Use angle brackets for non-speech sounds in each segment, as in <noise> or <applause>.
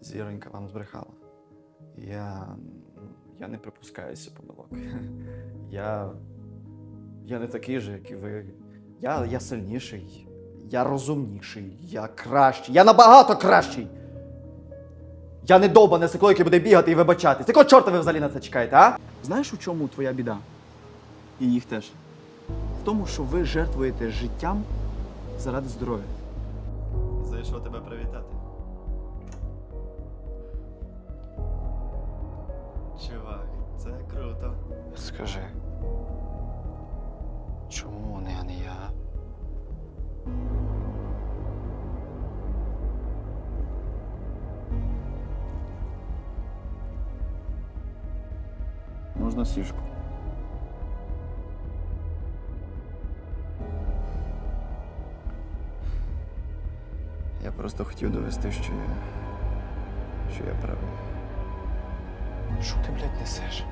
Зіронька вам збрехала. Я. Я не припускаюся помилок. <laughs> Я. Я не такий же, як і ви. Я, я сильніший, я розумніший, я кращий, я набагато кращий. Я не довбане сикло, яке буде бігати і вибачатись. Якого чорта ви взагалі на це чекаєте, а? Знаєш, у чому твоя біда? І їх теж. В тому, що ви жертвуєте життям заради здоров'я. Зайшов тебе привітати. Чувак, це круто. Скажи, чому вони, а не я? Можна сішку. Я просто хотів довести, що я. що я правий. Що ти, блядь, несеш?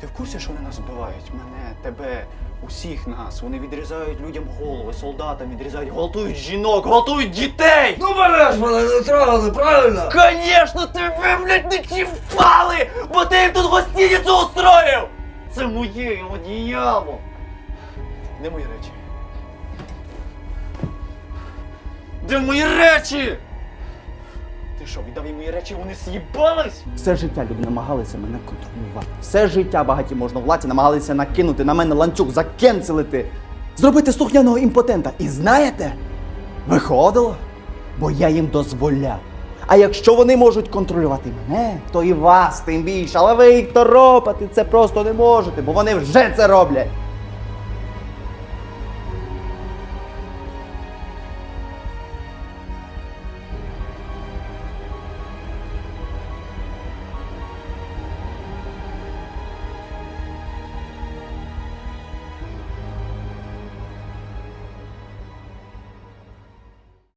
Ти в курсі, що вони нас вбивають? Мене, тебе, усіх нас. Вони відрізають людям голови, солдатам відрізають, гвалтують жінок, гвалтують дітей! Ну береш мене не трогали, правильно? Конечно, тебе, блядь, не чіпали, бо ти їм тут гостиницю устроїв! Це моє одіяло! Де мої речі? Де мої речі? Ти що, віддав їм мої речі, вони з'їбались? Все життя люди намагалися мене контролювати. Все життя багаті можновладці намагалися накинути на мене ланцюг, закенселити, зробити слухняного імпотента. І знаєте, виходило, бо я їм дозволяв. А якщо вони можуть контролювати мене, то і вас тим більше. Але ви їх торопати це просто не можете, бо вони вже це роблять.